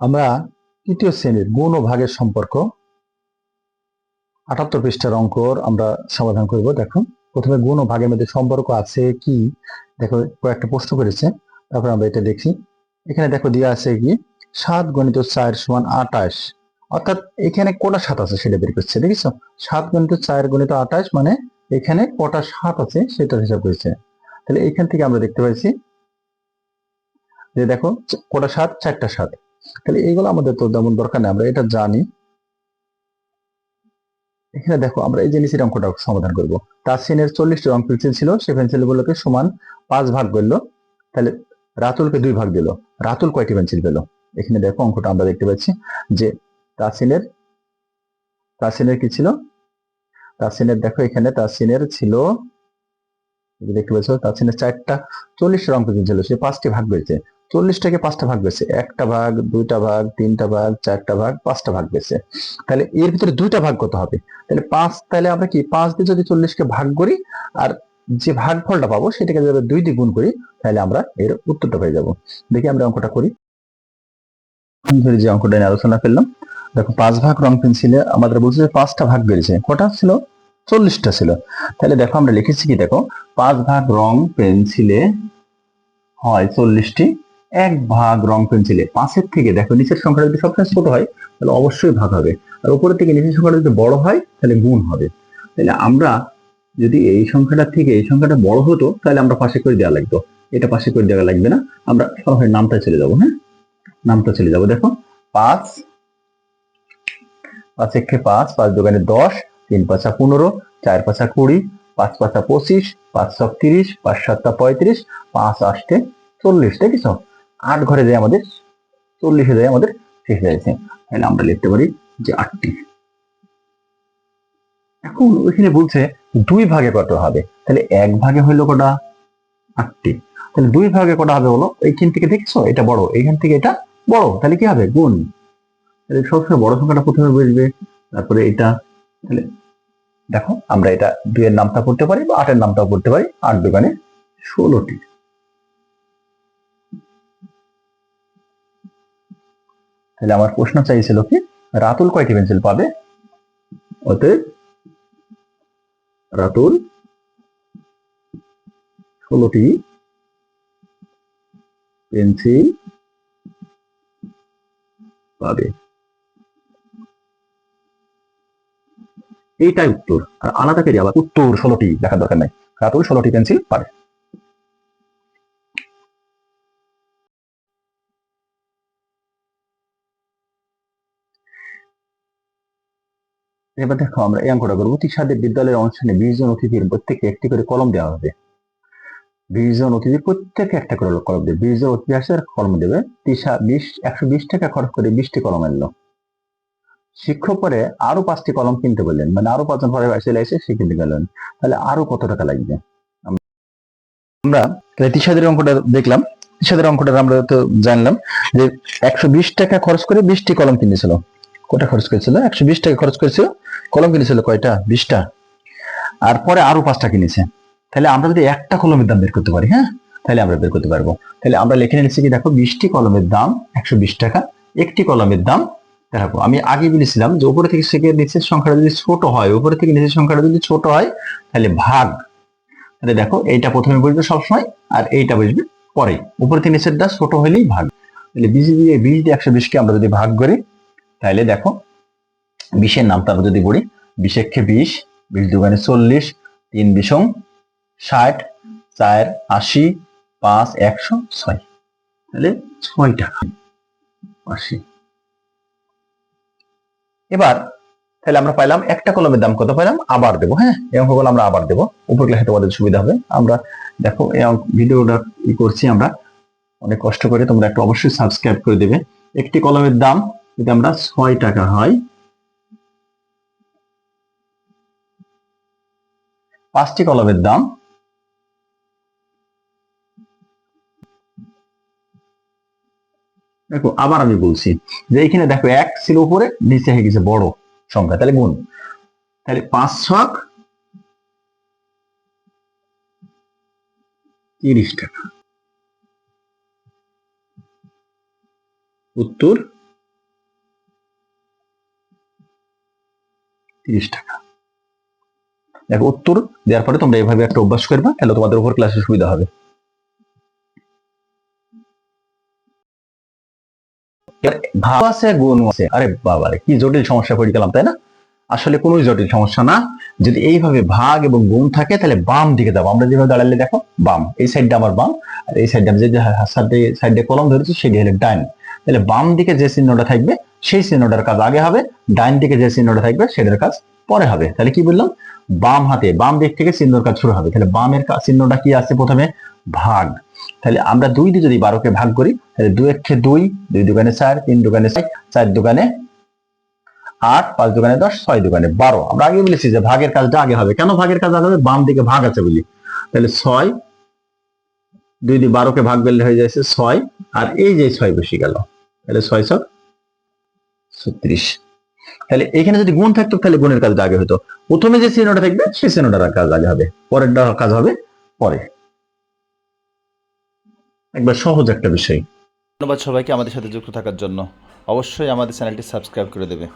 আমরা তৃতীয় শ্রেণির গুণ ও ভাগের সম্পর্ক, আটাত্তর পৃষ্ঠার অঙ্কর আমরা সমাধান করব। দেখো, প্রথমে গুণ ও ভাগের মধ্যে সম্পর্ক আছে কি? দেখো, কয়েকটা প্রশ্ন করেছে, তারপর আমরা এটা দেখি। এখানে দেখো দেওয়া আছে কি? সাত গণিত চার সমান আটাশ। অর্থাৎ এখানে কটা সাত আছে সেটা বের করছে, দেখিছো? সাত গণিত চার গণিত আটাশ মানে এখানে কটা সাত আছে সেটা হিসাব করেছে। তাহলে এখান থেকে আমরা দেখতে পাচ্ছি যে দেখো কটা সাত চারটা সাত তাহলে এইগুলো আমাদের তো তেমন দরকার নেই, আমরা এটা জানি। এখানে দেখো, আমরা এই যে নিচের অঙ্কটা সমাধান করব। তাসিনের চল্লিশটি রং পেন্সিল ছিল, সে পেন্সিলগুলোকে সমান পাঁচ ভাগ করল। তাহলে রাতুলকে দুই ভাগ দিল। রাতুল কয়টি পেন্সিল পেল? এখানে দেখো, অঙ্কটা আমরা দেখতে পাচ্ছি যে তাসিনের তাসিনের কি ছিল? তাসিনের দেখো, এখানে তাসিনের ছিল দেখতে পাচ্ছ, তাসিনের চারটা চল্লিশটা রং পেন্সিল ছিল, সে পাঁচটি ভাগ পেয়েছে চল্লিশটাকে পাঁচটা ভাগ পেয়েছে একটা ভাগ, দুইটা ভাগ, তিনটা ভাগ, চারটা ভাগ, পাঁচটা ভাগ পেয়েছে তাহলে এর ভিতরে দুইটা ভাগ কত হবে। তাহলে পাঁচ, তাহলে আমরা কি, পাঁচ দিয়ে যদি চল্লিশকে ভাগ করি, আর যে ভাগফলটা পাবো সেটাকে যদি দুই দিয়ে গুণ করি, তাহলে আমরা এর উত্তরটা পেয়ে যাব। দেখি আমরা অঙ্কটা করি। ধরে যে অঙ্কটা নিয়ে আলোচনা করলাম। দেখো, পাঁচ ভাগ রং পেন্সিলে আমাদের বলছে যে পাঁচটা ভাগ বেড়েছে। কটা ছিল? চল্লিশটা ছিল। তাহলে দেখো, আমরা লিখেছি কি, দেখো, পাঁচ ভাগ রং পেন্সিলে হয় চল্লিশটি এক ভাগ রং পেন্সিলে পাঁচের থেকে দেখো নিচের সংখ্যাটা যদি সবসময় ছোট হয়, তাহলে অবশ্যই ভাগ হবে। আর উপরের থেকে নিচের সংখ্যাটা যদি বড় হয়, তাহলে গুণ হবে। তাহলে আমরা যদি এই সংখ্যাটা থেকে এই সংখ্যাটা বড় হতো, তাহলে আমরা পাশে করে দেওয়া লাগতো। এটা পাশে করে দেওয়া লাগবে না। আমরা সরাসরি নামটা চলে যাব হ্যাঁ? নামটা চলে যাব, দেখো। পাঁচ পাঁচ একে পাঁচ পাঁচ দোকানে দশ, তিন পাঁচা পনেরো, চার পাঁচা কুড়ি, পাঁচ পাঁচা পঁচিশ, পাঁচ সব তিরিশ, পাঁচ সাতটা পঁয়ত্রিশ, পাঁচ আষ্টে চল্লিশ দেখিস আট ঘরে যায় আমাদের, চল্লিশে যায় আমাদের শেষ হয়েছে তাহলে আমরা লিখতে পারি যে আটটি। এখন ওইখানে বলছে দুই ভাগে কত হবে? তাহলে এক ভাগে হইল কটা? আটটি। তাহলে দুই ভাগে কটা হবে বলো? এইখান থেকে দেখছ? এটা বড়। এইখান থেকে এটা বড়। তাহলে কি হবে? গুণ। তাহলে সবসময় বড় সংখ্যাটা প্রথমে বুঝবে, তারপরে এটা। তাহলে দেখো, আমরা এটা দুইয়ের নামটা করতে পারি বা আটের নামটাও করতে পারি। আট দোকানে ষোলোটি। তাহলে আমার প্রশ্ন চাইছিল কি? রাতুল কয়টি পেন্সিল পাবে? অতএব রাতুল ষোলোটি পেন্সিল পাবে। এইটাই উত্তর। আর আলাদা করে আবার উত্তর ষোলোটি দেখার দরকার নাই। রাতুল ষোলোটি পেন্সিল পাবে। এবার দেখো আমরা এই অঙ্কটা করব। অতিসাদের বিদ্যালয়ের অনুষ্ঠানে বিশ জন অতিথির প্রত্যেকে একটি করে কলম দেওয়া হবে। বিশ জন অতিথির প্রত্যেকে একটা করে কলম দেবে। বিশ জন অতিথি আসে কলম দেবে। তিসা বিশ, একশো বিশ টাকা খরচ করে বিশটি কলম আনলো। শিক্ষক পরে আরও পাঁচটি কলম কিনতে বললেন। মানে আরও পাঁচজন পরে চলে এসে সে কিনতে গেলেন। তাহলে আরও কত টাকা লাগবে? আমরা তিসাদের অঙ্কটা দেখলাম। তিসাদের অঙ্কটা আমরা তো জানলাম যে একশো বিশ টাকা খরচ করে বিশটি কলম কিনেছিল। কটা খরচ করেছিল? একশো বিশ টাকা খরচ করেছিল। কলম কিনেছিল কয়টা? বিশটা। আর পরে আরও পাঁচটা কিনেছে। তাহলে আমরা যদি একটা কলমের দাম বের করতে পারি হ্যাঁ? তাহলে আমরা বের করতে পারব। তাহলে আমরা লিখে নিচ্ছি কি, দেখো, বিশটি কলমের দাম একশো বিশ টাকা, একটি কলমের দাম দেখো, আমি আগে বলেছিলাম যে উপরে থেকে থেকে নিচের সংখ্যাটা যদি ছোট হয়, উপরে থেকে নিচের সংখ্যাটা যদি ছোট হয়, তাহলে ভাগ। তাহলে দেখো, এইটা প্রথমে বুঝবে সবসময় আর এইটা বুঝবে পরে। উপরে থেকে নিচেরটা ছোট হলেই ভাগ। তাহলে বিশ দিয়ে বিশ দিয়ে একশো বিশকে আমরা যদি ভাগ করি তাহলে দেখো বিশের নামটা আমরা যদি পড়ি বিশ একে বিশ দুগানে চল্লিশ, তিন বিশং ষাট, চার আশি, পাঁচ একশো ছয়। তাহলে ছয় টাকা আশি। এবার তাহলে আমরা পাইলাম একটা কলমের দাম কত পাইলাম? আবার দেবো হ্যাঁ? এই অঙ্কগুলো আমরা আবার দেবো। উপর ক্লাসে তোমাদের সুবিধা হবে। আমরা দেখো, এই ভিডিওটা ই করছি আমরা। অনেক কষ্ট করে তোমরা একটু অবশ্যই সাবস্ক্রাইব করে দেবে। একটি কলমের দাম যদি আমরা ছয় টাকা হয়, পাঁচটি কলমের দাম, দেখো আবার আমি বলছি যে এখানে দেখো এক ছিল উপরে, নিচে হয়ে গেছে বড় সংখ্যা, তাহলে গুণ। তাহলে পাঁচ ছক তিরিশ টাকা। উত্তর তিরিশ টাকা। দেখো উত্তর দেওয়ার পরে তোমরা এইভাবে একটা অভ্যাস করবে, তাহলে তোমাদের উপর ক্লাসে সুবিধা হবে। ভাগ আছে, গুণ আছে। আরে বাবারে, কি জটিল সমস্যা পড়ে গেলাম, তাই না? আসলে কোনো জটিল সমস্যা না। যদি এইভাবে ভাগ এবং গুণ থাকে, তাহলে বাম দিকে যাব আমরা যেভাবে দাঁড়ালে দেখো, বাম। এই সাইডটা আমার বাম, আর এই সাইডটা যে সাইডে সাইডে কলম ধরেছি, সেটি হলো ডাইন তাহলে বাম দিকে যে চিহ্নটা থাকবে সেই চিহ্নটার কাজ আগে হবে, ডাইন দিকে যে চিহ্নটা থাকবে সেটার কাজ পরে হবে। তাহলে কি বললাম? বাম হাতে, বাম দিক থেকে চিহ্নর কাজ শুরু হবে। তাহলে বামের চিহ্নটা কি আছে প্রথমে? ভাগ। তাহলে আমরা দুই দিয়ে যদি বারোকে ভাগ করি, তাহলে দুই একে দুই দুই দোকানে চার, তিন দোকানে চার চার দোকানে আট, পাঁচ দোকানে দশ, ছয় দোকানে বারো। আমরা আগে বলেছি যে ভাগের কাজটা আগে হবে। কেন ভাগের কাজ আগে হবে? বাম দিকে ভাগ আছে বলি। তাহলে ছয়, দুই দিয়ে বারোকে ভাগ করলে হয়ে যাচ্ছে ছয়, আর এই যে ছয় বসে গেল। তাহলে ছয় ছক ছত্রিশ। তাহলে এখানে যদি গুণ থাকতো, তাহলে গুণের কাজটা আগে হতো। প্রথমে যে চিহ্নটা থাকবে, সেই চিহ্নটার কাজ আগে হবে। পরেরটা কাজ হবে পরে। একবার সহজ একটা বিষয়। ধন্যবাদ সবাইকে আমাদের সাথে যুক্ত থাকার জন্য। অবশ্যই আমাদের চ্যানেলটি সাবস্ক্রাইব করে দেবে।